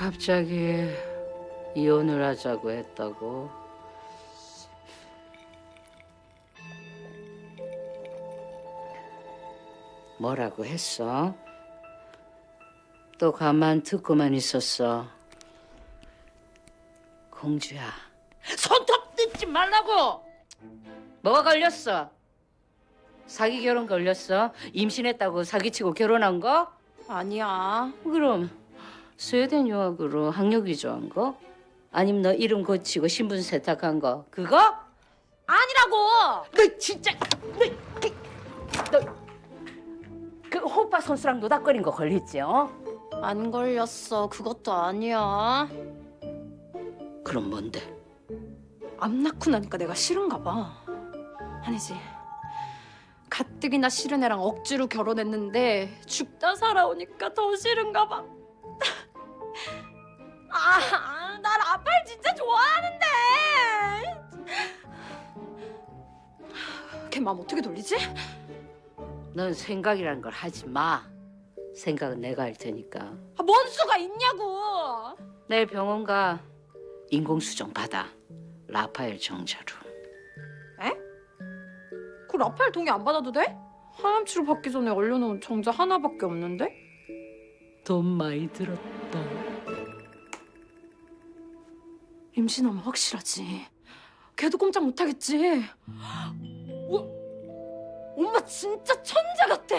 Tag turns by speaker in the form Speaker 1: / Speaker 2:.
Speaker 1: 갑자기 이혼을 하자고 했다고. 뭐라고 했어? 또 가만 듣고만 있었어. 공주야, 손톱 뜯지 말라고! 뭐가 걸렸어? 사기 결혼 걸렸어? 임신했다고 사기치고 결혼한 거?
Speaker 2: 아니야.
Speaker 1: 그럼 스웨덴 유학으로 학력 위조한 거? 아니면 너 이름 고치고 신분 세탁한 거? 그거?
Speaker 2: 아니라고!
Speaker 1: 너 진짜 너, 그 호빠 선수랑 노닥거린 거 걸렸지? 어?
Speaker 2: 안 걸렸어. 그것도 아니야.
Speaker 1: 그럼 뭔데?
Speaker 2: 암 낳고 나니까 내가 싫은가 봐. 아니지. 가뜩이나 싫은 애랑 억지로 결혼했는데 죽다 살아오니까 더 싫은가 봐. 아, 난 아빠를 진짜 좋아하는데. 걔 마음 어떻게 돌리지?
Speaker 1: 넌 생각이라는 걸 하지 마. 생각은 내가 할 테니까.
Speaker 2: 아, 뭔 수가 있냐고.
Speaker 1: 내일 병원 가 인공수정 받아. 라파엘 정자로.
Speaker 2: 그 라파엘 동의 안 받아도 돼? 하암 치료 받기 전에 얼려놓은 정자 하나밖에 없는데?
Speaker 1: 돈 많이 들었다.
Speaker 2: 임신하면 확실하지. 걔도 꼼짝 못하겠지. 어, 엄마 진짜 천재 같아.